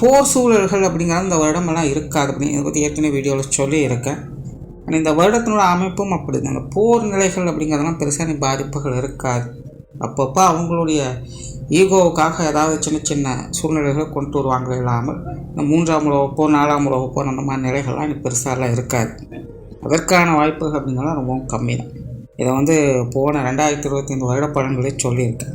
போர் சூழல்கள் அப்படிங்கிற அந்த வருடமெல்லாம் இருக்காது அப்படின்னு இதை பற்றி ஏற்கனவே வீடியோவில் சொல்லியிருக்கேன். ஆனால் இந்த வருடத்தினோட அமைப்பும் அப்படி அந்த போர் நிலைகள் அப்படிங்கிறதெல்லாம் பெருசாக பாதிப்புகள் இருக்காது. அப்பப்போ அவங்களுடைய ஈகோவுக்காக ஏதாவது சின்ன சின்ன சூழ்நிலைகளை கொண்டு வருவாங்க இல்லாமல் இந்த மூன்றாம் உலகப்போ நாலாம் உலகப்போ அந்த மாதிரி நிலைகள்லாம் இனி பெருசாலாம் இருக்காது. அதற்கான வாய்ப்புகள் அப்படிங்கிறதெல்லாம் ரொம்பவும் கம்மி தான் இதை வந்து போன ரெண்டாயிரத்தி இருபத்தைந்து வருட பலன்களே சொல்லியிருக்கேன்.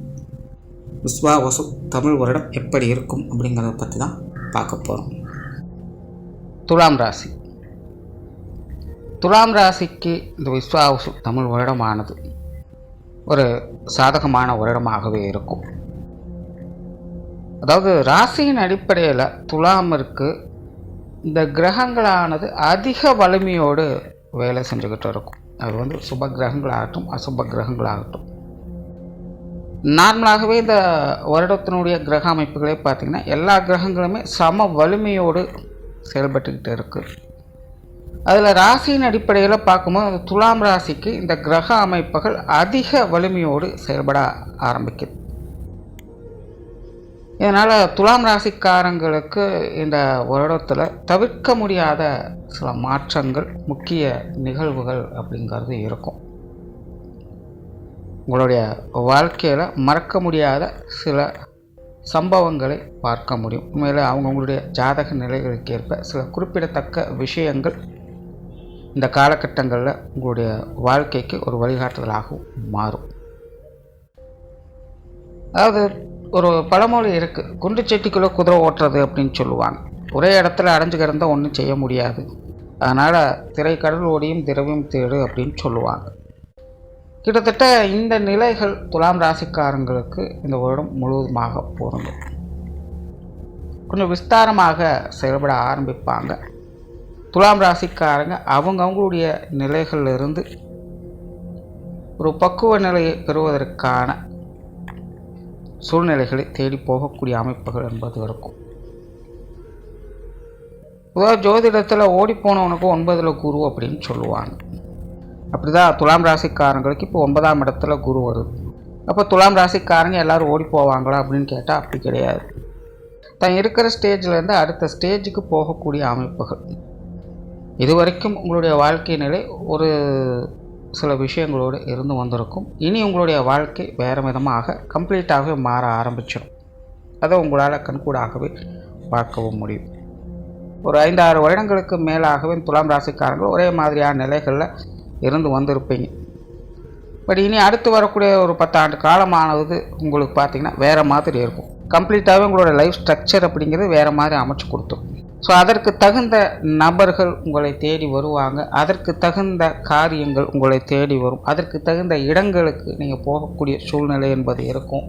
விஸ்வா வசு தமிழ் வருடம் எப்படி இருக்கும் அப்படிங்கிறத பற்றி தான் பார்க்க போகிறோம் துலாம் ராசி. துலாம் ராசிக்கு இந்த விஸ்வா வசு தமிழ் வருடமானது ஒரு சாதகமான வருடமாகவே இருக்கும். அதாவது ராசியின் அடிப்படையில் துலாமிற்கு இந்த கிரகங்களானது அதிக வலிமையோடு வேலை செஞ்சுக்கிட்டு இருக்கும். அது வந்து சுப கிரகங்களாகட்டும் அசுப கிரகங்களாகட்டும். நார்மலாகவே இந்த வருடத்தினுடைய கிரக அமைப்புகளே பார்த்திங்கன்னா எல்லா கிரகங்களுமே சம வலிமையோடு செயல்பட்டுக்கிட்டு இருக்குது அதில் ராசியின் அடிப்படையில் பார்க்கும்போது துலாம் ராசிக்கு இந்த கிரக அமைப்புகள் அதிக வலிமையோடு செயல்பட ஆரம்பிக்குது. இதனால் துலாம் ராசிக்காரங்களுக்கு இந்த வருடத்தில் தவிர்க்க முடியாத சில மாற்றங்கள் முக்கிய நிகழ்வுகள் அப்படிங்கிறது இருக்கும். உங்களுடைய வாழ்க்கையில் மறக்க முடியாத சில சம்பவங்களை பார்க்க முடியும். உண்மையில் அவங்கவுங்களுடைய ஜாதக நிலைகளுக்கு ஏற்ப சில குறிப்பிடத்தக்க விஷயங்கள் இந்த காலகட்டங்களில் உங்களுடைய வாழ்க்கைக்கு ஒரு வழிகாட்டுதலாகவும் மாறும். அதாவது ஒரு பழமொழி இருக்குது குண்டு செட்டிக்குள்ளே குதிரை ஓட்டுறது அப்படின்னு சொல்லுவாங்க. ஒரே இடத்துல அடைஞ்சு கிடந்தால் ஒன்றும் செய்ய முடியாது. அதனால் திரைக்கடல் ஓடியும் திரவியம் தேடு அப்படின்னு சொல்லுவாங்க. கிட்டத்தட்ட இந்த நிலைகள் துலாம் ராசிக்காரங்களுக்கு இந்த வருடம் முழுவதுமாக பொருந்தும். கொஞ்சம் விஸ்தாரமாக செயல்பட ஆரம்பிப்பாங்க. துலாம் ராசிக்காரங்க அவங்கவுங்களுடைய நிலைகளிலிருந்து ஒரு பக்குவ நிலையை பெறுவதற்கான சூழ்நிலைகளை தேடி போகக்கூடிய அமைப்புகள் என்பது இருக்கும். பொதுவாக ஜோதிடத்தில் ஓடிப்போனவனுக்கு ஒன்பதில் குரு அப்படின்னு சொல்லுவாங்க. அப்படி தான் துலாம் ராசிக்காரங்களுக்கு இப்போ ஒன்பதாம் இடத்துல குரு வருது. அப்போ துலாம் ராசிக்காரங்க எல்லோரும் ஓடி போவாங்களா அப்படின்னு கேட்டால் அப்படி கிடையாது. தான் இருக்கிற ஸ்டேஜ்லேருந்து அடுத்த ஸ்டேஜுக்கு போகக்கூடிய அமைப்புகள். இது வரைக்கும் உங்களுடைய வாழ்க்கை நிலை ஒரு சில விஷயங்களோடு இருந்து வந்திருக்கும். இனி உங்களுடைய வாழ்க்கை வேறு விதமாக கம்ப்ளீட்டாகவே மாற ஆரம்பிச்சிடும். அதை உங்களால் கண்கூடாகவே பார்க்கவும் முடியும். ஒரு ஐந்தாறு வருடங்களுக்கு மேலாகவே துலாம் ராசிக்காரங்கள் ஒரே மாதிரியான நிலைகளில் இருந்து வந்திருப்பீங்க. பட் இனி அடுத்து வரக்கூடிய ஒரு பத்தாண்டு காலமானது உங்களுக்கு பார்த்திங்கன்னா வேறு மாதிரி இருக்கும். கம்ப்ளீட்டாகவே உங்களோட லைஃப் ஸ்ட்ரக்சர் அப்படிங்கிறது வேறு மாதிரி அமைச்சு கொடுத்துரும். ஸோ அதற்கு தகுந்த நபர்கள் உங்களை தேடி வருவாங்க. அதற்கு தகுந்த காரியங்கள் உங்களை தேடி வரும். அதற்கு தகுந்த இடங்களுக்கு நீங்கள் போகக்கூடிய சூழ்நிலை என்பது இருக்கும்.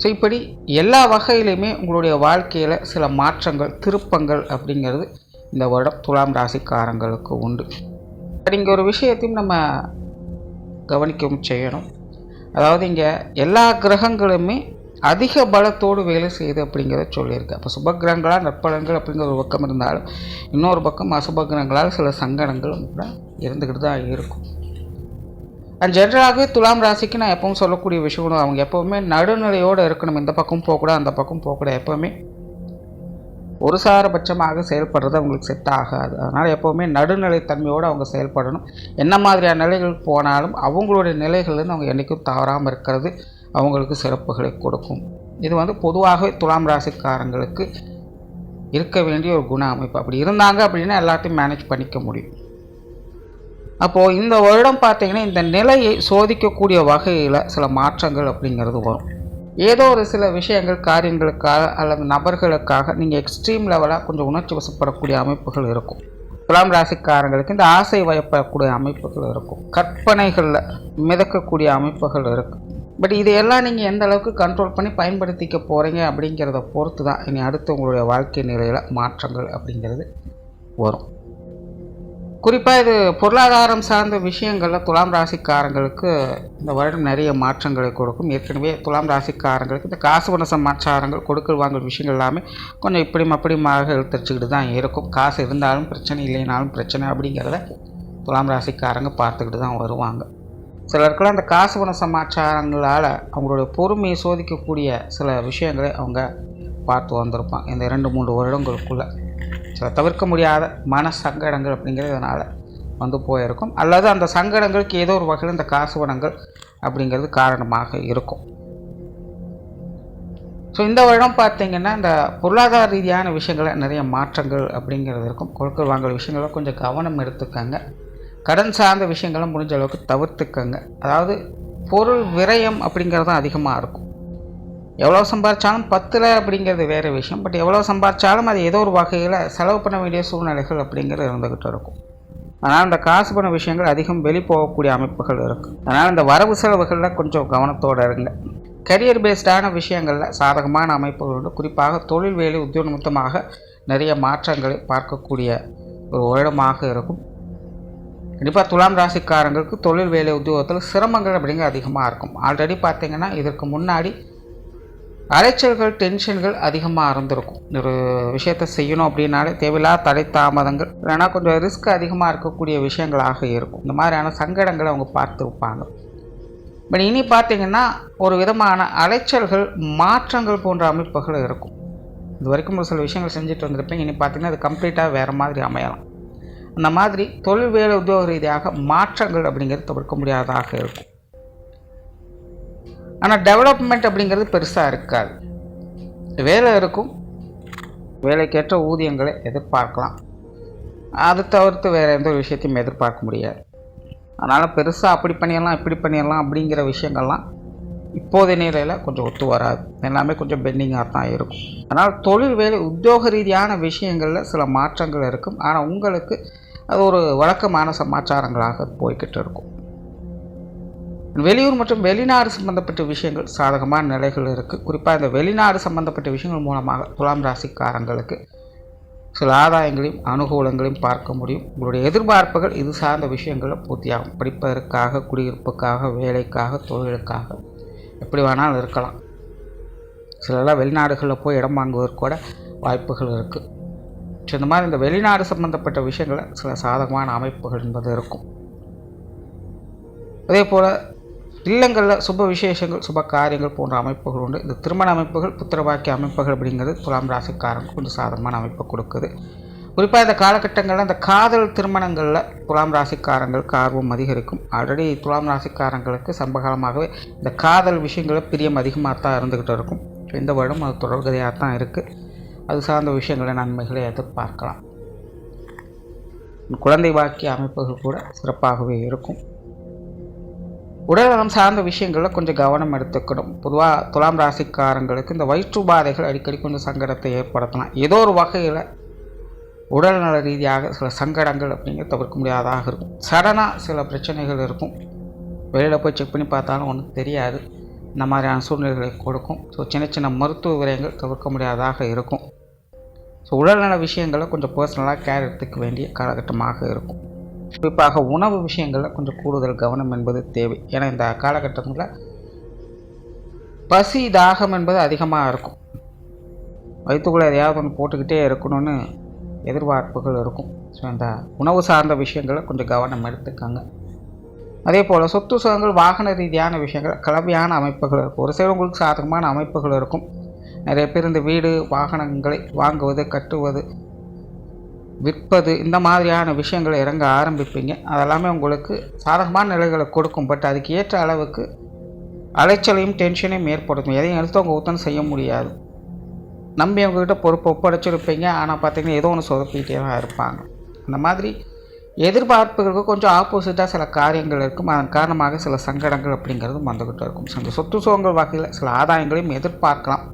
ஸோ இப்படி எல்லா வகையிலையுமே உங்களுடைய வாழ்க்கையில் சில மாற்றங்கள் திருப்பங்கள் அப்படிங்கிறது இந்த வருடம் துலாம் ராசிக்காரங்களுக்கு உண்டு. இங்கே ஒரு விஷயத்தையும் நம்ம கவனிக்கவும் செய்யணும். அதாவது இங்கே எல்லா கிரகங்களுமே அதிக பலத்தோடு வேலை செய்யுது அப்படிங்கிறத சொல்லியிருக்கு. அப்போ சுபகிரகங்களால் நற்பலன்கள் அப்படிங்கிற ஒரு பக்கம் இருந்தாலும் இன்னொரு பக்கம் அசுபகிரகங்களால் சில சங்கடங்களும் கூட இருந்துக்கிட்டு தான் இருக்கும். அண்ட் ஜென்ரலாகவே துலாம் ராசிக்கு நான் எப்பவும் சொல்லக்கூடிய விஷயம் அவங்க எப்போவுமே நடுநிலையோடு இருக்கணும். இந்த பக்கம் போகக்கூடாது அந்த பக்கம் போகக்கூடாது. எப்போவுமே ஒரு சாரபட்சமாக செயல்படுறது அவங்களுக்கு செட் ஆகாது. அதனால் எப்போவுமே நடுநிலைத்தன்மையோடு அவங்க செயல்படணும். என்ன மாதிரியான நிலைகளுக்கு போனாலும் அவங்களுடைய நிலைகள்லேருந்து அவங்க என்றைக்கும் தவறாமல் இருக்கிறது அவங்களுக்கு சிறப்புகளை கொடுக்கும். இது வந்து பொதுவாகவே துலாம் ராசிக்காரங்களுக்கு இருக்க வேண்டிய ஒரு குண அமைப்பு. அப்படி இருந்தாங்க அப்படின்னா எல்லாத்தையும் மேனேஜ் பண்ணிக்க முடியும். அப்போது இந்த வருடம் பார்த்திங்கன்னா இந்த நிலையை சோதிக்கக்கூடிய வகையில் சில மாற்றங்கள் அப்படிங்கிறது வரும். ஏதோ ஒரு சில விஷயங்கள் காரியங்களுக்காக அல்லது நபர்களுக்காக நீங்கள் எக்ஸ்ட்ரீம் லெவலாக கொஞ்சம் உணர்ச்சி வசப்படக்கூடிய அமைப்புகள் இருக்கும். துலாம் ராசிக்காரங்களுக்கு இந்த ஆசை வயப்படக்கூடிய அமைப்புகள் இருக்கும். கற்பனைகளில் மிதக்கக்கூடிய அமைப்புகள் இருக்கும் பட் இதையெல்லாம் நீங்கள் எந்த அளவுக்கு கண்ட்ரோல் பண்ணி பயன்படுத்திக்க போகிறீங்க அப்படிங்கிறத பொறுத்து தான் இனி அடுத்து உங்களுடைய வாழ்க்கை நிலையில் மாற்றங்கள் அப்படிங்கிறது வரும். குறிப்பாக இது பொருளாதாரம் சார்ந்த விஷயங்களில் துலாம் ராசிக்காரங்களுக்கு இந்த வருடம் நிறைய மாற்றங்களை கொடுக்கும். ஏற்கனவே துலாம் ராசிக்காரங்களுக்கு இந்த காசு பண சமாச்சாரங்கள் கொடுக்கல் வாங்கல் விஷயங்கள் எல்லாமே கொஞ்சம் இப்படியும் அப்படியுமாக இழுத்தடிச்சுக்கிட்டு தான் இருக்கும். காசு இருந்தாலும் பிரச்சனை இல்லைனாலும் பிரச்சனை அப்படிங்கிறத துலாம் ராசிக்காரங்க பார்த்துக்கிட்டு தான் வருவாங்க. சிலருக்கெல்லாம் அந்த காசு பண சமாச்சாரங்களால் அவங்களுடைய பொறுமையை சோதிக்கக்கூடிய சில விஷயங்களை அவங்க பார்த்து வந்திருப்பாங்க. இந்த ரெண்டு மூன்று வருடங்களுக்குள்ளே. சில தவிர்க்க முடியாத மன சங்கடங்கள் அப்படிங்கிறது இதனால் வந்து போயிருக்கும். அல்லது அந்த சங்கடங்களுக்கு ஏதோ ஒரு வகையில் இந்த காசுவனங்கள் அப்படிங்கிறது காரணமாக இருக்கும். ஸோ இந்த வருடம் பார்த்திங்கன்னா இந்த பொருளாதார ரீதியான விஷயங்கள நிறைய மாற்றங்கள் அப்படிங்கிறது இருக்கும். கொடுக்கல் வாங்கல் விஷயங்களை கொஞ்சம் கவனம் எடுத்துக்கங்க. கடன் சார்ந்த விஷயங்களை முடிஞ்ச அளவுக்கு தவிர்த்துக்கங்க. அதாவது பொருள் விரயம் அப்படிங்கிறது தான் அதிகமாக இருக்கும். எவ்வளோ சம்பாதிச்சாலும் பத்தில் அப்படிங்கிறது வேறு விஷயம். பட் எவ்வளோ சம்பாதிச்சாலும் அது ஏதோ ஒரு வகையில் செலவு பண்ண வேண்டிய சூழ்நிலைகள் அப்படிங்கிறது இருந்துக்கிட்டு இருக்கும். அதனால் இந்த காசு பண்ண விஷயங்கள் அதிகம் வெளி போகக்கூடிய அமைப்புகள் இருக்குது அதனால் இந்த வரவு செலவுகளில் கொஞ்சம் கவனத்தோடு இருங்க. கரியர் பேஸ்டான விஷயங்களில் சாதகமான அமைப்புகள் உண்டு குறிப்பாக தொழில் வேலை உத்தியோக நிமித்தமாக நிறைய மாற்றங்களை பார்க்கக்கூடிய ஒரு வருடமாக இருக்கும். கண்டிப்பாக துலாம் ராசிக்காரங்களுக்கு தொழில் வேலை உத்தியோகத்தில் சிரமங்கள் அப்படிங்க அதிகமாக இருக்கும். ஆல்ரெடி பார்த்திங்கன்னா இதற்கு முன்னாடி அலைச்சல்கள் டென்ஷன்கள் அதிகமாக இருந்திருக்கும். ஒரு விஷயத்தை செய்யணும் அப்படின்னாலே தேவையில்லாத தடை தாமதங்கள். இல்லைனா கொஞ்சம் ரிஸ்க் அதிகமாக இருக்கக்கூடிய விஷயங்களாக இருக்கும். இந்த மாதிரியான சங்கடங்களை அவங்க பார்த்துருப்பாங்க பட் இனி பார்த்தீங்கன்னா ஒரு விதமான அலைச்சல்கள் மாற்றங்கள் போன்ற அமைப்புகள் இருக்கும். இது வரைக்கும் ஒரு சில விஷயங்கள் செஞ்சுட்டு வந்திருப்பேன். இனி பார்த்தீங்கன்னா அது கம்ப்ளீட்டாக வேறு மாதிரி அமையலாம். அந்த மாதிரி தொழில் வேலை உத்தியோக ரீதியாக மாற்றங்கள் அப்படிங்கிறது தவிர்க்க முடியாததாக இருக்கும். ஆனால் டெவலப்மெண்ட் அப்படிங்கிறது பெருசாக இருக்காது. வேலை இருக்கும். வேலைக்கேற்ற ஊதியங்களை எதிர்பார்க்கலாம். அது தவிர்த்து வேறு எந்த ஒரு விஷயத்தையும் எதிர்பார்க்க முடியாது. அதனால் பெருசாக அப்படி பண்ணிடலாம் இப்படி பண்ணிடலாம் அப்படிங்கிற விஷயங்கள்லாம் இப்போதைய நிலையில் கொஞ்சம் ஒத்து வராது. எல்லாமே கொஞ்சம் பெண்டிங்காக தான் இருக்கும். அதனால் தொழில் வேலை உத்தியோக ரீதியான விஷயங்களில் சில மாற்றங்கள் இருக்கும். ஆனால் உங்களுக்கு அது ஒரு வழக்கமான சமாச்சாரங்களாக போய்கிட்டு இருக்கும். வெளியூர் மற்றும் வெளிநாடு சம்பந்தப்பட்ட விஷயங்கள் சாதகமான நிலைகள் இருக்குது குறிப்பாக இந்த வெளிநாடு சம்பந்தப்பட்ட விஷயங்கள் மூலமாக துலாம் ராசிக்காரங்களுக்கு சில ஆதாயங்களையும் அனுகூலங்களையும் பார்க்க முடியும். உங்களுடைய எதிர்பார்ப்புகள் இது சார்ந்த விஷயங்களும் பூர்த்தியாகும். படிப்பதற்காக குடியிருப்புக்காக வேலைக்காக தொழிலுக்காக எப்படி வேணாலும் இருக்கலாம். சிலரெல்லாம் வெளிநாடுகளில் போய் இடம் வாங்குவதற்கு கூட வாய்ப்புகள் இருக்குது ஸோ இந்த மாதிரி இந்த வெளிநாடு சம்பந்தப்பட்ட விஷயங்களை சில சாதகமான அமைப்புகள் என்பது இருக்கும். அதே போல் இல்லங்களில் சுப விசேஷங்கள் சுப காரியங்கள் போன்ற அமைப்புகள் உண்டு. இந்த திருமண அமைப்புகள் புத்திரவாக்கிய அமைப்புகள் அப்படிங்கிறது துலாம் ராசிக்காரன் கொஞ்சம் சாதகமான அமைப்பை கொடுக்குது. குறிப்பாக இந்த காலகட்டங்களில் இந்த காதல் திருமணங்களில் துலாம் ராசிக்காரங்களுக்கு ஆர்வம் அதிகரிக்கும். ஆல்ரெடி துலாம் ராசிக்காரங்களுக்கு சம்பகாலமாகவே இந்த காதல் விஷயங்களில் பிரியம் அதிகமாக தான் இருந்துக்கிட்டு இருக்கும். இந்த வருடம் அது தொடர்கதையாக தான் இருக்குது அது சார்ந்த விஷயங்களை நன்மைகளை எதிர்பார்க்கலாம். குழந்தை வாக்கிய அமைப்புகள் கூட சிறப்பாகவே இருக்கும். உடல்நலம் சார்ந்த விஷயங்களில் கொஞ்சம் கவனம் எடுத்துக்கணும். பொதுவாக துலாம் ராசிக்காரங்களுக்கு இந்த வயிற்று பாதைகள் அடிக்கடி கொஞ்சம் சங்கடத்தை ஏற்படுத்தலாம். ஏதோ ஒரு வகையில் உடல்நல ரீதியாக சில சங்கடங்கள் அப்படிங்கிறது தவிர்க்க முடியாதாக இருக்கும். சடனாக சில பிரச்சனைகள் இருக்கும். வெளியில் போய் செக் பண்ணி பார்த்தாலும் ஒன்றும் தெரியாது. இந்த மாதிரியான சூழ்நிலைகளை கொடுக்கும். ஸோ சின்ன சின்ன மருத்துவ விரயங்கள் தவிர்க்க முடியாததாக இருக்கும். ஸோ உடல்நல விஷயங்களை கொஞ்சம் பர்சனலாக கேர் எடுத்துக்க வேண்டிய காலகட்டமாக இருக்கும். குறிப்பாக உணவு விஷயங்களில் கொஞ்சம் கூடுதல் கவனம் என்பது தேவை. ஏன்னா இந்த காலகட்டத்தில் பசி தாகம் என்பது அதிகமாக இருக்கும். வயிற்றுக்குள்ளே எதையாவது ஒன்று போட்டுக்கிட்டே இருக்கணும்னு எதிர்பார்ப்புகள் இருக்கும். ஸோ இந்த உணவு சார்ந்த விஷயங்களை கொஞ்சம் கவனம் எடுத்துக்கோங்க. அதே போல் சொத்து சுகங்கள் வாகன ரீதியான விஷயங்கள் கலவையான அமைப்புகள் இருக்கும். ஒரு சில உங்களுக்கு சாதகமான அமைப்புகள் இருக்கும். நிறைய பேர் இந்த வீடு வாகனங்களை வாங்குவது கட்டுவது விற்பது இந்த மாதிரியான விஷயங்களை இறங்க ஆரம்பிப்பீங்க. அதெல்லாமே உங்களுக்கு சாதகமான நிலைகளை கொடுக்கும். பட் அதுக்கு ஏற்ற அளவுக்கு அலைச்சலையும் டென்ஷனையும் ஏற்படுத்தும். எதையும் எடுத்தவங்க ஊத்தம் செய்ய முடியாது. நம்பி அவங்கக்கிட்ட பொறுப்பு ஒப்படைச்சிருப்பீங்க. ஆனால் பார்த்திங்கன்னா ஏதோ ஒன்று சொதப்பிக்கிட்டே தான் இருப்பாங்க. அந்த மாதிரி எதிர்பார்ப்புகளுக்கு கொஞ்சம் ஆப்போசிட்டாக சில காரியங்கள் இருக்கும். அதன் காரணமாக சில சங்கடங்கள் அப்படிங்கிறது வந்துக்கிட்டு இருக்கும். சில சொத்து சுகங்கள் வகையில் சில ஆதாயங்களையும் எதிர்பார்க்கலாம்.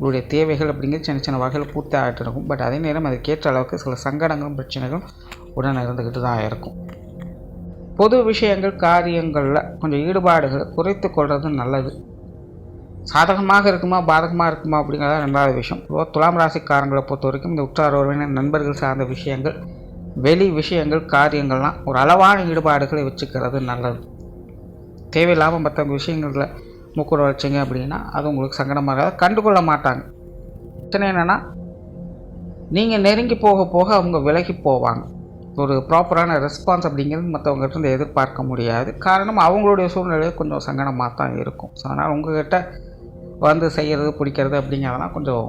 உங்களுடைய தேவைகள் அப்படிங்கிறது சின்ன சின்ன வகையில் பூர்த்தி ஆகிட்டு இருக்கும். பட் அதே நேரம் அதுக்கேற்ற அளவுக்கு சில சங்கடங்களும் பிரச்சனைகளும் உடனே இருந்துக்கிட்டு தான் இருக்கும். பொது விஷயங்கள் காரியங்களில் கொஞ்சம் ஈடுபாடுகளை குறைத்து கொள்வது நல்லது. சாதகமாக இருக்குமா பாதகமாக இருக்குமா அப்படிங்கிறத ரெண்டாவது விஷயம். இப்போ துலாம் ராசிக்காரங்களை பொறுத்த வரைக்கும் இந்த உற்றார் உறவினர் நண்பர்கள் சார்ந்த விஷயங்கள் வெளி விஷயங்கள் காரியங்கள்லாம் ஒரு அளவான ஈடுபாடுகளை வச்சுக்கிறது நல்லது. தேவையில்லாமல் மற்ற விஷயங்களில் மூக்கூட வச்சிங்க அப்படின்னா அது உங்களுக்கு சங்கடமாக கண்டுகொள்ள மாட்டாங்க. பிரச்சனை என்னென்னா நீங்கள் நெருங்கி போக போக அவங்க விலகி போவாங்க. ஒரு ப்ராப்பரான ரெஸ்பான்ஸ் அப்படிங்கிறது மற்றவங்ககிட்ட இருந்து எதிர்பார்க்க முடியாது. காரணம் அவங்களுடைய சூழ்நிலை கொஞ்சம் சங்கடமாக தான் இருக்கும். ஸோ அதனால் உங்கள்கிட்ட வந்து செய்கிறது பிடிக்கிறது அப்படிங்கிறதெல்லாம் கொஞ்சம்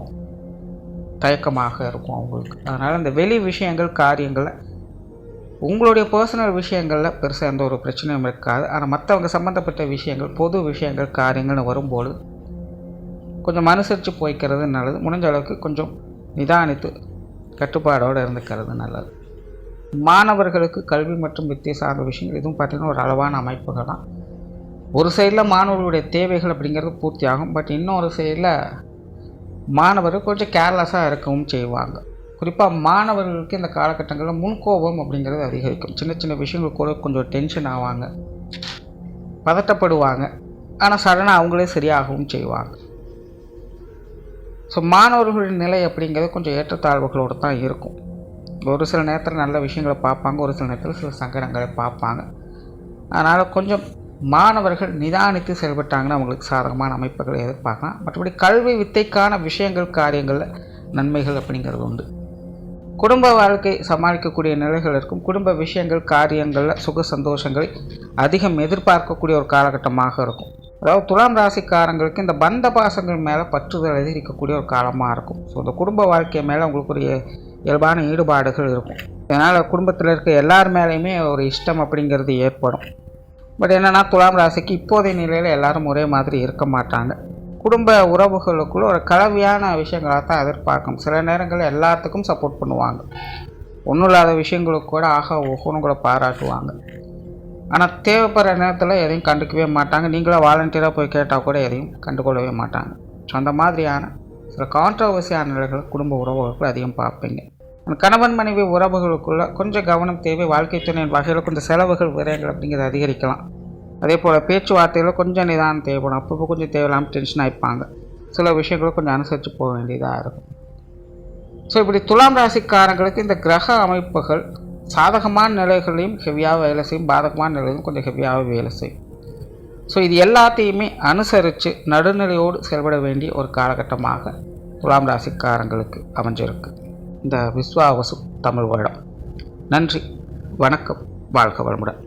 தயக்கமாக இருக்கும் அவங்களுக்கு. அதனால் இந்த வெளி விஷயங்கள் காரியங்களை உங்களுடைய பர்சனல் விஷயங்களில் பெருசாக எந்த ஒரு பிரச்சனையும் இருக்காது. ஆனால் மற்றவங்க சம்மந்தப்பட்ட விஷயங்கள் பொது விஷயங்கள் காரியங்கள்னு வரும்போது கொஞ்சம் அனுசரித்து போய்க்கிறது நல்லது. முடிஞ்ச அளவுக்கு கொஞ்சம் நிதானித்து கட்டுப்பாடோடு இருந்துக்கிறது நல்லது. மாணவர்களுக்கு கல்வி மற்றும் வித்தியை சார்ந்த விஷயங்கள் இதுவும் பார்த்திங்கன்னா ஒரு அளவான அமைப்புகள் தான். ஒரு சைடில் மாணவர்களுடைய தேவைகள் அப்படிங்கிறது பூர்த்தி ஆகும் பட் இன்னொரு சைடில் மாணவர்கள் கொஞ்சம் கேர்லெஸ்ஸாக இருக்கவும் செய்வாங்க. குறிப்பாக மாணவர்களுக்கு இந்த காலகட்டங்களில் முன்கோபம் அப்படிங்கிறது அதிகரிக்கும். சின்ன சின்ன விஷயங்கள் கூட கொஞ்சம் டென்ஷன் ஆவாங்க. பதட்டப்படுவாங்க. ஆனால் சடனாக அவங்களே சரியாகவும் செய்வாங்க. ஸோ மாணவர்களின் நிலை அப்படிங்கிறது கொஞ்சம் ஏற்றத்தாழ்வுகளோடு தான் இருக்கும். ஒரு சில நேரத்தில் நல்ல விஷயங்களை பார்ப்பாங்க ஒரு சில நேரத்தில் சில சங்கடங்களை பார்ப்பாங்க. அதனால் கொஞ்சம் மாணவர்கள் நிதானித்து செயல்பட்டாங்கன்னா அவங்களுக்கு சாதகமான அமைப்புகளை எதிர்பார்க்கலாம். மற்றபடி கல்வி வித்தைக்கான விஷயங்கள் காரியங்களில் நன்மைகள் அப்படிங்கிறது உண்டு. குடும்ப வாழ்க்கை சமாளிக்கக்கூடிய நிலைகள் இருக்கும். குடும்ப விஷயங்கள் காரியங்களில் சுக சந்தோஷங்களை அதிகம் எதிர்பார்க்கக்கூடிய ஒரு காலகட்டமாக இருக்கும். அதாவது துலாம் ராசிக்காரங்களுக்கு இந்த பந்த பாசங்கள் மேலே பற்றுதல் அதிகரிக்கக்கூடிய ஒரு காலமாக இருக்கும். ஸோ இந்த குடும்ப வாழ்க்கை மேலே உங்களுக்கு ஒரு இயல்பான ஈடுபாடுகள் இருக்கும். இதனால் குடும்பத்தில் இருக்க எல்லார் மேலேயுமே ஒரு இஷ்டம் அப்படிங்கிறது ஏற்படும். பட் என்னென்னா துலாம் ராசிக்கு இப்போதைய நிலையில் எல்லாரும் ஒரே மாதிரி இருக்க மாட்டாங்க. குடும்ப உறவுகளுக்குள்ள ஒரு கலவையான விஷயங்களாக தான் எதிர்பார்க்கும். சில நேரங்களில் எல்லாத்துக்கும் சப்போர்ட் பண்ணுவாங்க. ஒன்றும் இல்லாத விஷயங்களுக்கு கூட ஆக ஒவ்வொன்றும் கூட பாராட்டுவாங்க. ஆனால் தேவைப்படுற நேரத்தில் எதையும் கண்டுக்கவே மாட்டாங்க. நீங்களும் வாலண்டியராக போய் கேட்டால் கூட எதையும் கண்டுகொள்ளவே மாட்டாங்க. ஸோ அந்த மாதிரியான சில கான்ட்ரவர்சியான நிலைகளை குடும்ப உறவுகளுக்கு அதிகம் பார்ப்பீங்க. கணவன் மனைவி உறவுகளுக்குள்ள கொஞ்சம் கவனம் தேவை. வாழ்க்கை துணையின் வகையில் கொஞ்சம் செலவுகள் விரயங்கள் அப்படிங்கிறத அதிகரிக்கலாம். அதே போல் பேச்சுவார்த்தையில் கொஞ்சம் நிதானம் தேவைப்படும். அப்பப்போ கொஞ்சம் தேவையில்லாமல் டென்ஷன் ஆகிப்பாங்க சில விஷயங்களும் கொஞ்சம் அனுசரித்து போக வேண்டியதாக இருக்கும். ஸோ இப்படி துலாம் ராசிக்காரங்களுக்கு இந்த கிரக அமைப்புகள் சாதகமான நிலைகளையும் ஹெவியாக வேலை செய்யும் பாதகமான நிலைகளையும் கொஞ்சம் ஹெவியாக வேலை செய்யும். ஸோ இது எல்லாத்தையுமே அனுசரித்து நடுநிலையோடு செயல்பட வேண்டிய ஒரு காலகட்டமாக துலாம் ராசிக்காரங்களுக்கு அமைஞ்சிருக்கு. இந்த விஸ்வாவசு தமிழ் வருடம். நன்றி. வணக்கம். வாழ்க வளமுடன்.